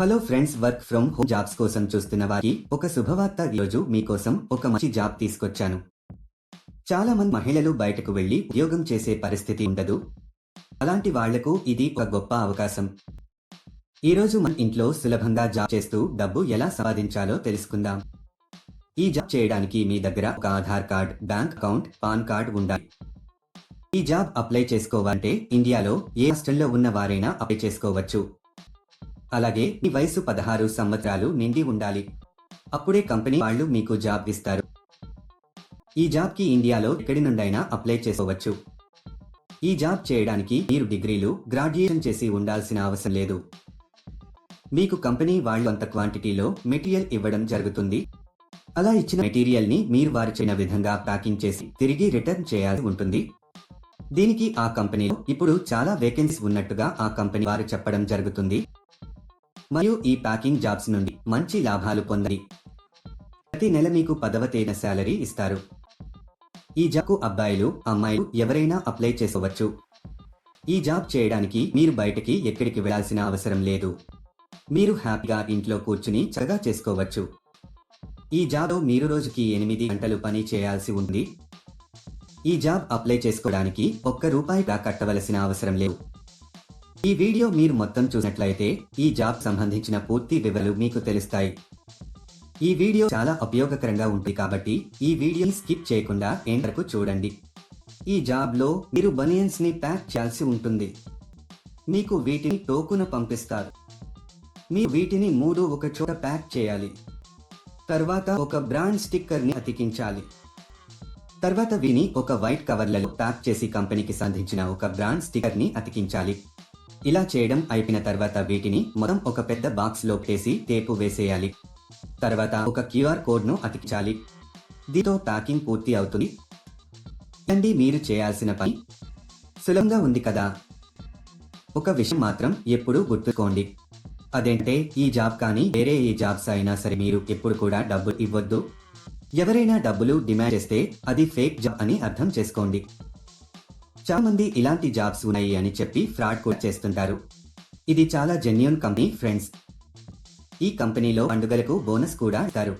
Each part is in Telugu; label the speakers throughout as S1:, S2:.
S1: Hello friends work from home jobs కోసం చూస్తున్న వారికి ఒక శుభవార్త ఈరోజు మీకోసం ఒక మంచి జాబ్ తీసుకొచ్చాను. చాలా మంది మహిళలు బయటకు వెళ్ళి ఉద్యోగం చేసే పరిస్థితి ఉండదు. అలాంటి వాళ్ళకు ఇది ఒక గొప్ప అవకాశం. ఈ రోజు మన ఇంట్లో సులభంగా జాబ్ చేస్తూ డబ్బు ఎలా సంపాదించాలో తెలుసుకుందాం. ఈ జాబ్ చేయడానికి మీ దగ్గర ఒక Aadhaar card bank account PAN card ఉండాలి. ఈ జాబ్ అప్లై చేసుకోవాలంటే ఇండియాలో ఏ హాస్టల్లో ఉన్న వారైనా అప్లై చేసుకోవచ్చు. అలాగే మీ వయసు పదహారు సంవత్సరాలు నిండి ఉండాలి. అప్పుడే కంపెనీ వాళ్ళు మీకు జాబ్ ఇస్తారు. ఈ జాబ్కి ఇండియాలో ఎక్కడి నుండైనా అప్లై చేసుకోవచ్చు. ఈ జాబ్ చేయడానికి మీరు డిగ్రీలు గ్రాడ్యుయేషన్ చేసి ఉండాల్సిన అవసరం లేదు. మీకు కంపెనీ వాళ్ళు అంత క్వాంటిటీలో మెటీరియల్ ఇవ్వడం జరుగుతుంది. అలా ఇచ్చిన మెటీరియల్ని మీరు వారు చేసిన విధంగా ప్యాకింగ్ చేసి తిరిగి రిటర్న్ చేయాల్సి ఉంటుంది. దీనికి ఆ కంపెనీలో ఇప్పుడు చాలా వేకెన్సీ ఉన్నట్టుగా ఆ కంపెనీ వారు చెప్పడం జరుగుతుంది. మరియు ఈ ప్యాకింగ్ జాబ్స్ నుండి మంచి లాభాలు పొందండి. ప్రతి నెల మీకు పదవ తేదీన శాలరీ ఇస్తారు. ఈ జాబ్కు అబ్బాయిలు అమ్మాయిలు ఎవరైనా అప్లై చేసుకోవచ్చు. ఈ జాబ్ చేయడానికి మీరు బయటకి ఎక్కడికి వెళ్ళాల్సిన అవసరం లేదు. మీరు హ్యాపీగా ఇంట్లో కూర్చుని చక్కగా చేసుకోవచ్చు. ఈ జాబ్లో మీరు రోజుకి ఎనిమిది గంటలు పని చేయాల్సి ఉంది. ఈ జాబ్ అప్లై చేసుకోవడానికి ఒక్క రూపాయి కట్టవలసిన అవసరం లేదు. ఈ వీడియో మీరు మొత్తం చూసినట్లయితే ఈ జాబ్ సంబంధించిన పూర్తి వివరాలు మీకు తెలుస్తాయి. ఈ వీడియో చాలా ఉపయోగకరంగా ఉంటుంది కాబట్టి ఈ వీడియోని స్కిప్ చేయకుండా ఎండ్ వరకు చూడండి. ఈ జాబ్లో మీరు బనియన్స్ని ప్యాక్ చేయాల్సి ఉంటుంది. మీకు వీటిని టోకున పంపిస్తారు. మీ వీటిని మూడు ఒక చోట ప్యాక్ చేయాలి. తర్వాత ఒక బ్రాండ్ స్టిక్కర్ని అతికించాలి. తర్వాత వీని ఒక వైట్ కవర్లలో ప్యాక్ చేసి కంపెనీకి సంధించిన ఒక బ్రాండ్ స్టిక్కర్ని అతికించాలి. ఇలా చేయడం అయిపోయిన తర్వాత వీటిని మొత్తం ఒక పెద్ద బాక్స్లో వేసి టేపు వేసేయాలి. తర్వాత ఒక క్యూఆర్ కోడ్ను అతికించాలి. దీంతో ప్యాకింగ్ పూర్తి అవుతుంది. అండి మీరు చేయాల్సిన పని సులభంగా ఉంది కదా. ఒక విషయం మాత్రం ఎప్పుడూ గుర్తుకోండి. అదేంటే ఈ జాబ్ కానీ వేరే ఏ జాబ్స్ అయినా సరే మీరు ఎప్పుడు కూడా డబ్బులు ఇవ్వద్దు. ఎవరైనా డబ్బులు డిమాండ్ చేస్తే అది ఫేక్ జాబ్ అని అర్థం చేసుకోండి. చాలా మంది ఇలాంటి జాబ్స్ ఉన్నాయి అని చెప్పి ఫ్రాడ్ కూడా చేస్తుంటారు. ఇది చాలా జెన్యున్ కంపెనీ ఫ్రెండ్స్ ఈ కంపెనీలో పండుగలకు బోనస్ కూడా ఇస్తారు.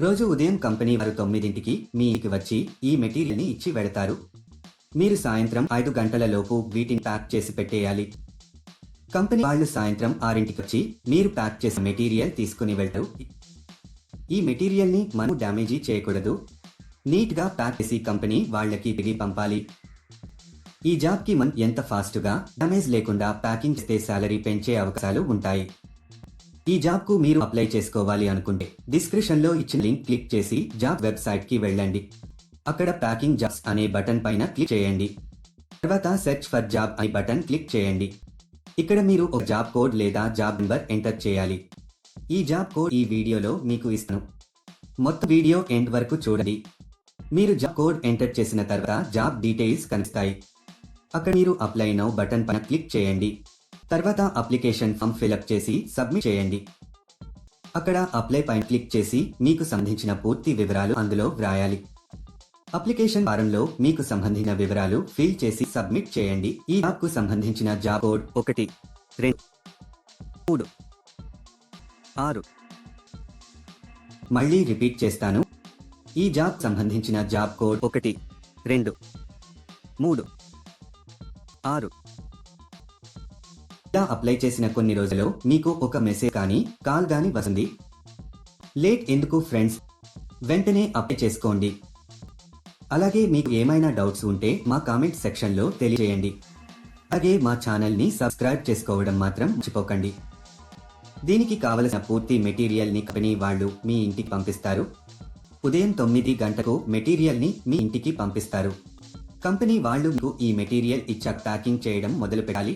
S1: రోజు ఉదయం కంపెనీ వారు తొమ్మిదింటికి మీకు వచ్చి ఈ మెటీరియల్ని ఇచ్చి వెడతారు మీరు సాయంత్రం ఐదు గంటల లోపు వీటిని ప్యాక్ చేసి పెట్టేయాలి. కంపెనీ వాళ్ళు సాయంత్రం ఆరింటికి వచ్చి మీరు ప్యాక్ చేసిన మెటీరియల్ తీసుకుని వెళ్తారు. ఈ మెటీరియల్ని మనం డ్యామేజీ చేయకూడదు. నీట్గా ప్యాక్ చేసి కంపెనీ వాళ్ళకి తిరిగి పంపాలి. ఈ జాబ్కి ఎంత ఫాస్ట్గా డ్యామేజ్ లేకుండా ప్యాకింగ్ చేస్తే శాలరీ పెంచే అవకాశాలు ఉంటాయి. ఈ జాబ్కు మీరు అప్లై చేసుకోవాలి అనుకుంటే డిస్క్రిప్షన్లో ఇచ్చిన లింక్ క్లిక్ చేసి జాబ్ వెబ్సైట్కి వెళ్ళండి. అక్కడ ప్యాకింగ్ జాబ్స్ అనే బటన్ పైన క్లిక్ చేయండి. తర్వాత సెర్చ్ ఫర్ జాబ్ అనే బటన్ క్లిక్ చేయండి. ఇక్కడ మీరు ఒక జాబ్ కోడ్ లేదా జాబ్ నెంబర్ ఎంటర్ చేయాలి. ఈ జాబ్ కోడ్ ఈ వీడియోలో మీకు ఇస్తాను. మొత్తం వీడియో ఎండ్ వరకు చూడండి. మీరు జాబ్ కోడ్ ఎంటర్ చేసిన తర్వాత జాబ్ డీటెయిల్స్ కనిపిస్తాయి. అక్కడ మీరు అప్లై నౌ బటన్ పైన క్లిక్ చేయండి. తర్వాత అప్లికేషన్ ఫామ్ ఫిలప్ చేసి సబ్మిట్ చేయండి. అక్కడ అప్లై పైన క్లిక్ చేసి మీకు సంబంధించిన పూర్తి వివరాలు అందులో వ్రాయాలి. అప్లికేషన్ ఫారంలో మీకు సంబంధించిన వివరాలు ఫిల్ చేసి సబ్మిట్ చేయండి. ఈ జాబ్కు సంబంధించిన జాబ్ కోడ్ ఒకటి రెండు మూడు ఆరు. మళ్ళీ రిపీట్ చేస్తాను. ఈ జాబ్ సంబంధించిన జాబ్ కోడ్ ఒకటి రెండు మూడు. ఆరు. ఇలా అప్లై చేసిన కొన్ని రోజుల్లో మీకు ఒక మెసేజ్ కానీ కాల్ కానీ వస్తుంది. లేట్ ఎందుకు ఫ్రెండ్స్? వెంటనే అప్లై చేసుకోండి. అలాగే మీకు ఏమైనా డౌట్స్ ఉంటే మా కామెంట్ సెక్షన్లో తెలియజేయండి. అలాగే మా ఛానల్ని సబ్స్క్రైబ్ చేసుకోవడం మాత్రం మర్చిపోకండి. దీనికి కావలసిన పూర్తి మెటీరియల్ని కంపెనీ వాళ్ళు మీ ఇంటికి పంపిస్తారు. ఉదయం తొమ్మిది గంటకు మెటీరియల్ని మీ ఇంటికి పంపిస్తారు. కంపెనీ వాళ్ళు మీకు ఈ మెటీరియల్ ఇచ్చాక ప్యాకింగ్ చేయడం మొదలు పెట్టాలి